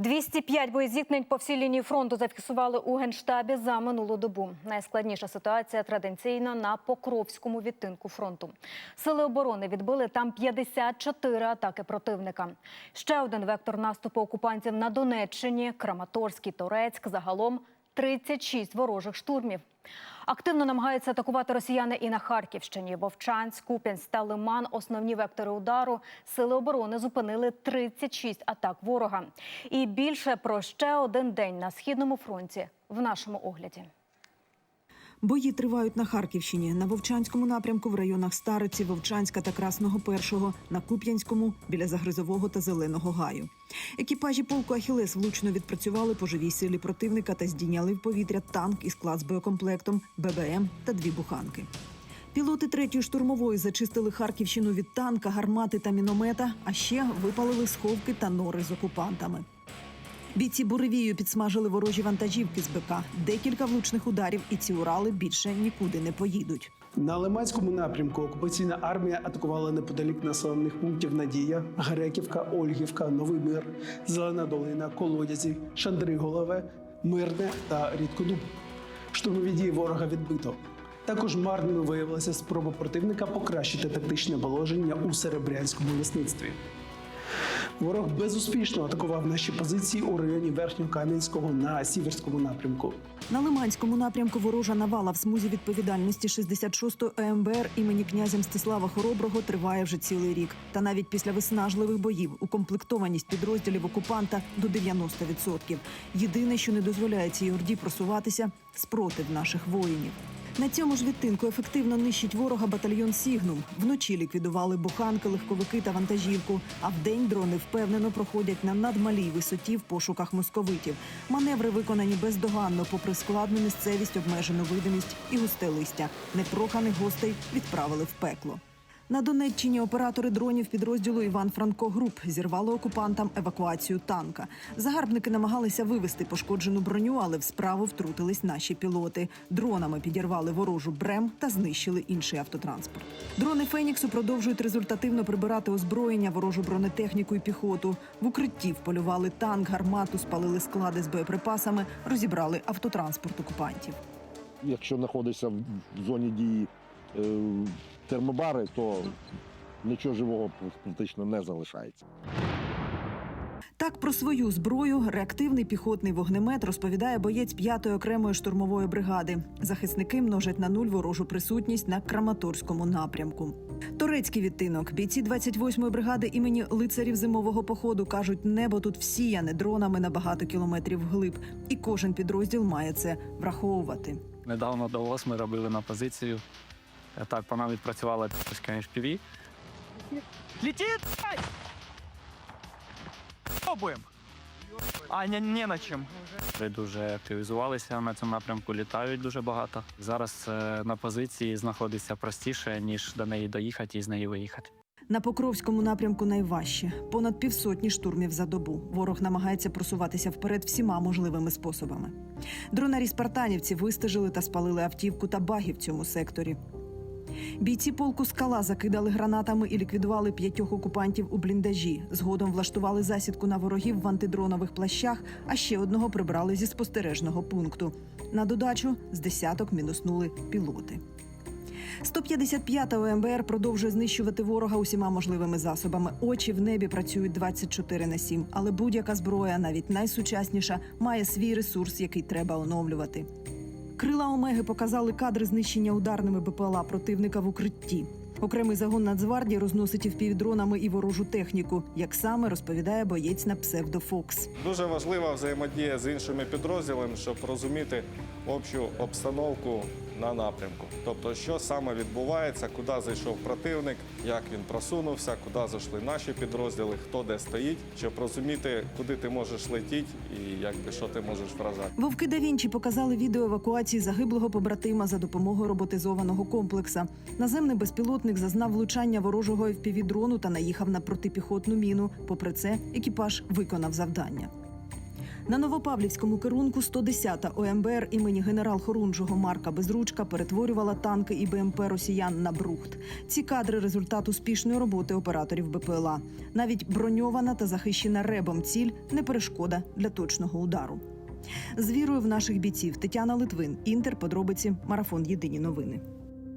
205 боєзіткнень по всій лінії фронту зафіксували у генштабі за минулу добу. Найскладніша ситуація традиційно на Покровському відтинку фронту. Сили оборони відбили там 54 атаки противника. Ще один вектор наступу окупантів на Донеччині, Краматорський, Торецьк. Загалом 36 ворожих штурмів. Активно намагаються атакувати росіяни і на Харківщині. Вовчанськ, Куп'янськ та Лиман – основні вектори удару. Сили оборони зупинили 36 атак ворога. І більше про ще один день на східному фронті в нашому огляді. Бої тривають на Харківщині, на Вовчанському напрямку в районах Стариці, Вовчанська та Красного Першого, на Куп'янському біля Загризового та Зеленого гаю. Екіпажі полку Ахілес влучно відпрацювали по живій силі противника та здійняли в повітря танк із склад з боєкомплектом, ББМ та дві буханки. Пілоти третьої штурмової зачистили Харківщину від танка, гармати та міномета, а ще випалили сховки та нори з окупантами. Бійці буревію підсмажили ворожі вантажівки з БК. Декілька влучних ударів, і ці Урали більше нікуди не поїдуть. На Лиманському напрямку окупаційна армія атакувала неподалік населених пунктів Надія, Греківка, Ольгівка, Новий Мир, Зелена Долина, Колодязі, Шандриголове, Мирне та Рідкодуб. Штурмові дії ворога відбито. Також марною виявилася спроба противника покращити тактичне положення у серебрянському лісництві. Ворог безуспішно атакував наші позиції у районі Верхньокам'янського на Сіверському напрямку. На Лиманському напрямку ворожа навала в смузі відповідальності 66-ї ОМБР імені князя Мстислава Хороброго триває вже цілий рік. Та навіть після виснажливих боїв укомплектованість підрозділів окупанта до 90%. Єдине, що не дозволяє цій орді просуватися спротив наших воїнів. На цьому ж відтинку ефективно нищить ворога батальйон Сігнум. Вночі ліквідували буханки, легковики та вантажівку. А вдень дрони впевнено проходять на надмалій висоті в пошуках московитів. Маневри виконані бездоганно, попри складну місцевість, обмежену видимість і густе листя. Непроханих гостей відправили в пекло. На Донеччині оператори дронів підрозділу Іван Франко Груп зірвали окупантам евакуацію танка. Загарбники намагалися вивести пошкоджену броню, але в справу втрутились наші пілоти. Дронами підірвали ворожу брем та знищили інший автотранспорт. Дрони Феніксу продовжують результативно прибирати озброєння, ворожу бронетехніку і піхоту. В укритті вполювали танк, гармату, спалили склади з боєприпасами, розібрали автотранспорт окупантів. якщо знаходишся в зоні дії термобари, то нічого живого практично не залишається. Так про свою зброю реактивний піхотний вогнемет розповідає боєць 5-ї окремої штурмової бригади. Захисники множать на нуль ворожу присутність на Краматорському напрямку. Турецький відтинок бійці 28-ї бригади імені лицарів зимового походу кажуть, небо тут всіяне дронами на багато кілометрів вглиб, і кожен підрозділ має це враховувати. Недавно до ОС ми робили на позицію. Так, по нам відпрацювала HPV. Летит! Ай! А, не, не на чим. Вони Дуже активізувалися на цьому напрямку, літають дуже багато. Зараз е, на позиції знаходиться простіше, ніж до неї доїхати і з неї виїхати. На Покровському напрямку найважче понад півсотні штурмів за добу. Ворог намагається просуватися вперед всіма можливими способами. Дронарі спартанівці вистежили та спалили автівку та баги в цьому секторі. Бійці полку скала закидали гранатами і ліквідували п'ятьох окупантів у бліндажі. Згодом влаштували засідку на ворогів в антидронових плащах, а ще одного прибрали зі спостережного пункту. На додачу з десяток мінуснули пілоти. 155-та ОМБР продовжує знищувати ворога усіма можливими засобами. Очі в небі працюють 24 на 7, але будь-яка зброя, навіть найсучасніша, має свій ресурс, який треба оновлювати. Крила Омеги показали кадри знищення ударними БПЛА противника в укритті. Окремий загон Нацгвардії розносить і впівдронами і ворожу техніку, як саме розповідає боєць на псевдо Фокс. Дуже важлива взаємодія з іншими підрозділами, щоб розуміти общу обстановку на напрямку. Тобто, що саме відбувається, куди зайшов противник, як він просунувся, куди зайшли наші підрозділи, хто де стоїть, щоб розуміти, куди ти можеш летіти і якби що ти можеш вражати. Вовки да Вінчі показали відео евакуації загиблого побратима за допомогою роботизованого комплекса. Наземний безпілотник зазнав влучання ворожого FPV-дрону та наїхав на протипіхотну міну. Попри це, екіпаж виконав завдання. На Новопавлівському керунку 110-та ОМБР імені генерал Хорунжого Марка Безручка перетворювала танки і БМП росіян на брухт. Ці кадри результат успішної роботи операторів БПЛА. Навіть броньована та захищена ребом ціль не перешкода для точного удару. З вірою в наших бійців Тетяна Литвин, Інтер, подробиці, марафон Єдині новини.